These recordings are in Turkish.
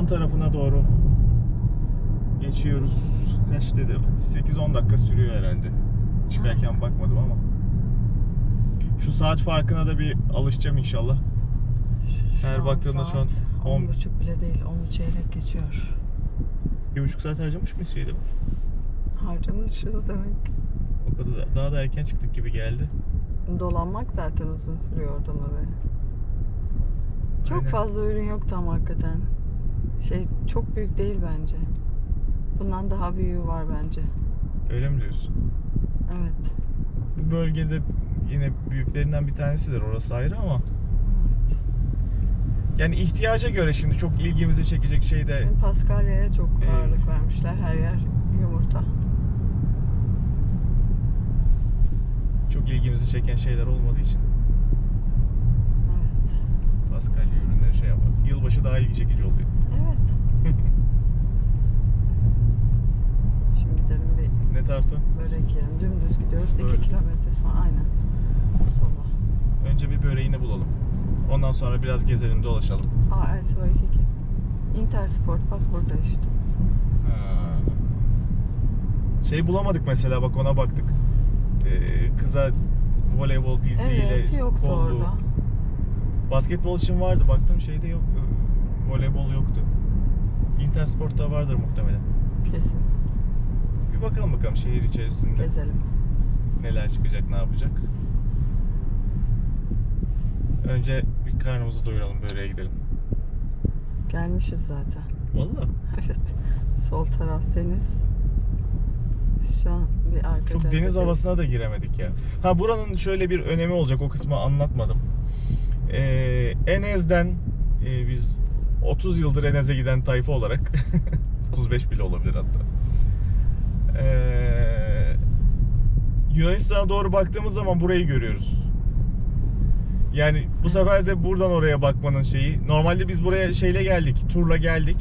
Van tarafına doğru geçiyoruz. Kaç dedi? 8-10 dakika sürüyor herhalde. Çıkarken bakmadım ama. Şu saat farkına da bir alışacağım inşallah. Şu Her an baktığımda şu an saat on- 10 buçuk bile değil 10 çeyrek geçiyor. Bir buçuk saat harcamış mıyız şeyde? Harcamışız demek. O kadar da- daha da erken çıktık gibi geldi. Dolanmak zaten uzun sürüyor oradan oraya. Çok Aynen. fazla ürün yok tam hakikaten. Şey çok büyük değil bence. Bundan daha büyüğü var bence. Öyle mi diyorsun? Evet. Bu bölgede yine büyüklerinden bir tanesidir. Orası ayrı ama evet. yani ihtiyaca göre şimdi çok ilgimizi çekecek şey de Şimdi Paskalya'ya çok ağırlık vermişler. Her yer yumurta. çok ilgimizi çeken şeyler olmadığı için. Paskalya ürünleri şey yaparız. Yılbaşı daha ilgi çekici oluyor. Evet. Şimdi gidelim bir Ne tarafta? börek yiyelim. Dümdüz gidiyoruz. Böyle. 2 kilometre sonra aynen. Sola. Önce bir böreğini bulalım. Ondan sonra biraz gezelim, dolaşalım. Aa Elsiva 22. Intersport bak burada işte. Ha. Şey bulamadık mesela bak ona baktık. Ee, kıza voleybol dizliğiyle Evet yoktu kollu. orada. Basketbol için vardı. Baktım şeyde yok. e, Voleybol yoktu. Intersport'ta vardır muhtemelen. Kesin. Bir bakalım bakalım şehir içerisinde Gezelim. neler çıkacak, ne yapacak. Önce bir karnımızı doyuralım, böreğe gidelim. Gelmişiz zaten. Vallahi Evet. Sol taraf deniz. Şu an bir arka çok deniz havasına da giremedik ya. Ha buranın şöyle bir önemi olacak o kısmı anlatmadım. Ee, Enez'den e, biz 30 yıldır Enez'e giden tayfa olarak 35 bile olabilir hatta. Ee, Yunanistan'a doğru baktığımız zaman burayı görüyoruz. Yani bu sefer de buradan oraya bakmanın şeyi. Normalde biz buraya şeyle geldik, turla geldik.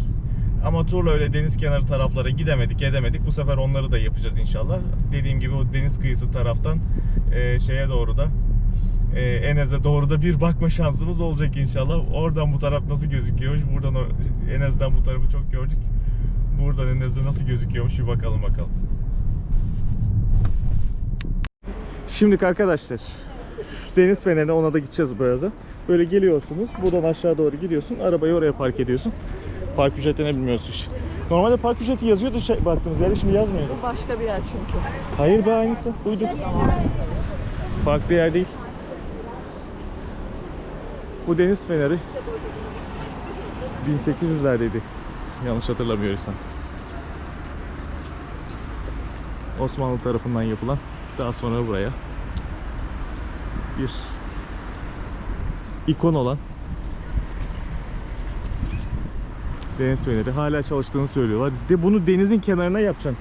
Ama turla öyle deniz kenarı taraflara gidemedik, edemedik. Bu sefer onları da yapacağız inşallah. Dediğim gibi o deniz kıyısı taraftan e, şeye doğru da e, Enez'e doğru da bir bakma şansımız olacak inşallah. Oradan bu taraf nasıl gözüküyormuş? Buradan Enez'den bu tarafı çok gördük. Buradan Enez'de nasıl gözüküyormuş bir bakalım bakalım. Şimdi arkadaşlar şu deniz fenerine ona da gideceğiz birazdan. Böyle geliyorsunuz. Buradan aşağı doğru gidiyorsun. Arabayı oraya park ediyorsun. Park ücretini bilmiyorsun hiç. Normalde park ücreti yazıyordu şey, baktığımız yerde şimdi yazmıyor. Bu başka bir yer çünkü. Hayır be aynısı. Uyduk. Farklı yer değil. Bu deniz feneri 1800'lerdeydi. Yanlış hatırlamıyorsam. Osmanlı tarafından yapılan daha sonra buraya bir ikon olan deniz feneri hala çalıştığını söylüyorlar. De bunu denizin kenarına yapacaksın.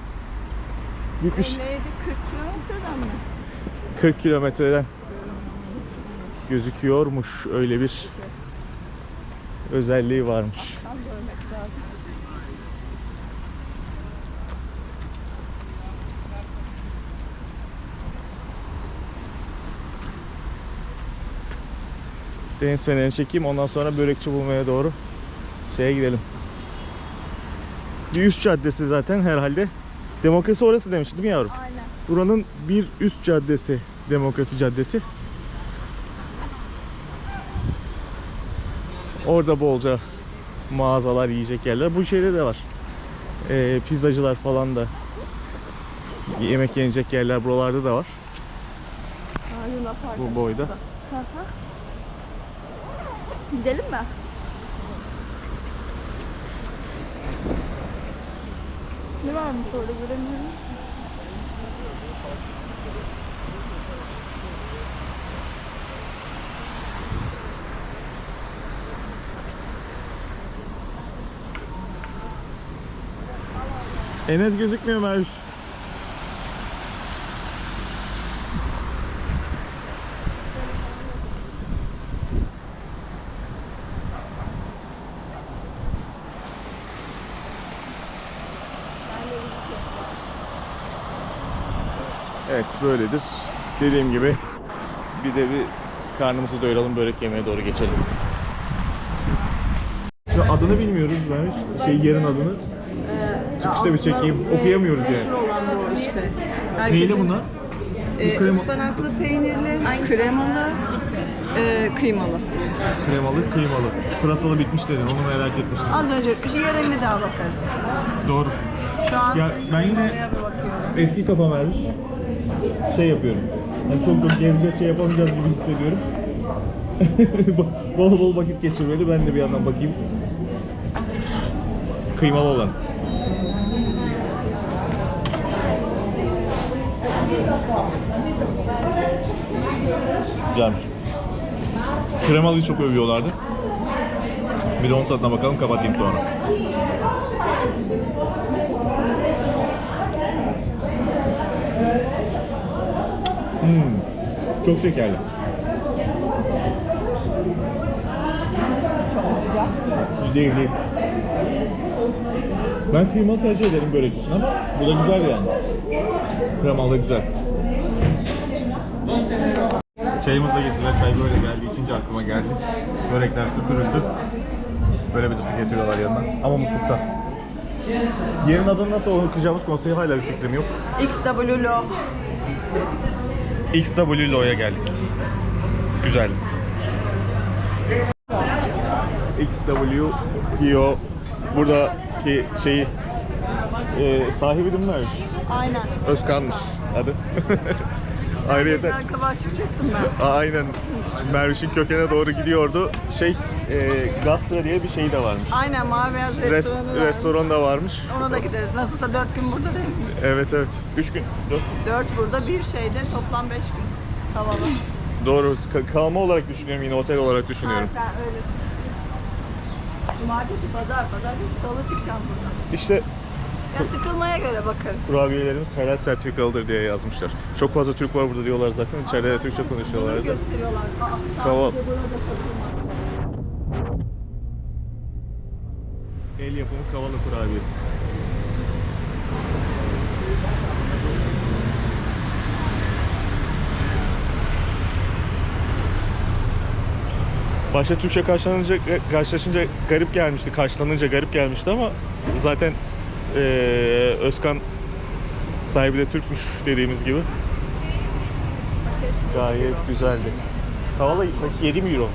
Gitmiş. neydi 40 kilometreden mi? 40 kilometreden gözüküyormuş öyle bir özelliği varmış. Tam görmek lazım. Deniz fenerini çekeyim ondan sonra börekçi bulmaya doğru şeye gidelim. Bir üst caddesi zaten herhalde. Demokrasi orası demiştin değil mi yavrum? Aynen. Buranın bir üst caddesi Demokrasi Caddesi. Orada bolca mağazalar, yiyecek yerler. Bu şeyde de var. Ee, pizzacılar falan da yemek yenecek yerler buralarda da var. Luna Park. Bu boyda. Gidelim mi? Ne varmış orada göremiyorum. Enes gözükmüyor Merviş. Evet böyledir. Dediğim gibi bir de bir karnımızı doyuralım börek yemeye doğru geçelim. Şu adını bilmiyoruz ben. Şey yerin adını. Çıkışta bir çekeyim. aslında Okuyamıyoruz yani. Meşhur olan bu işte. Herkesin- Neyli bunlar? Ee, Bu krema- ıspanaklı peynirli, kremalı, e, kıymalı. Kremalı, kıymalı. Pırasalı bitmiş dedin. Onu merak etmiştim. Az önce şu yerine daha bakarız. Doğru. Şu an Ya ben yine oraya bir bakıyorum. eski kafam vermiş. Şey yapıyorum. Yani çok çok gezeceğiz şey yapamayacağız gibi hissediyorum. bol bol vakit geçirmeli. Ben de bir yandan bakayım. Kıymalı olan. Güzelmiş. Kremalıyı çok övüyorlardı. Bir de onun tadına bakalım kapatayım sonra. Hmm, çok şekerli. Değil değil. Ben kıymalı tercih ederim börek için ama bu da güzel yani. Kremalı da güzel. Çayımız da getirdiler. Çay böyle geldi. İçince aklıma geldi. Börekler süpürüldü. Böyle bir de su getiriyorlar yanına. Ama muslukta. Yerin adını nasıl okuyacağımız konseyi hala bir fikrim yok. XW Lo. XW Lo'ya geldik. Güzel. XW Pio buradaki şeyi e, sahibi değil mi? Aynen. Özkan'mış adı. Ayrıyeten Güzel kabağı çıkacaktım ben. aynen Merviş'in kökene doğru gidiyordu. Şey e, Gastra diye bir şey de varmış. Aynen mavi beyaz Res- restoranı var. restoran da varmış. Ona da gideriz. Nasılsa dört gün burada değil miyiz? Evet evet. Üç gün. Dört. Dört burada, bir şeyde toplam beş gün. Tavalı. Doğru. Ka- kalma olarak düşünüyorum yine otel olarak düşünüyorum. Ha, sen öylesin. Cumartesi, pazar, pazartesi, salı çıkacağım buradan. İşte Ya sıkılmaya göre bakarız. kurabiyelerimiz helal sertifikalıdır diye yazmışlar. Çok fazla Türk var burada diyorlar zaten. İçeride de Türkçe Bunu konuşuyorlardı. gösteriyorlar. Aa, Kaval. sadece burada satılmaz. El yapımı kavalı kurabiyesi. Başta Türkçe karşılanınca, karşılaşınca garip gelmişti, karşılanınca garip gelmişti ama zaten eee, Özkan sahibi de Türkmüş dediğimiz gibi. Gayet güzeldi. Kavala 7 mi euro?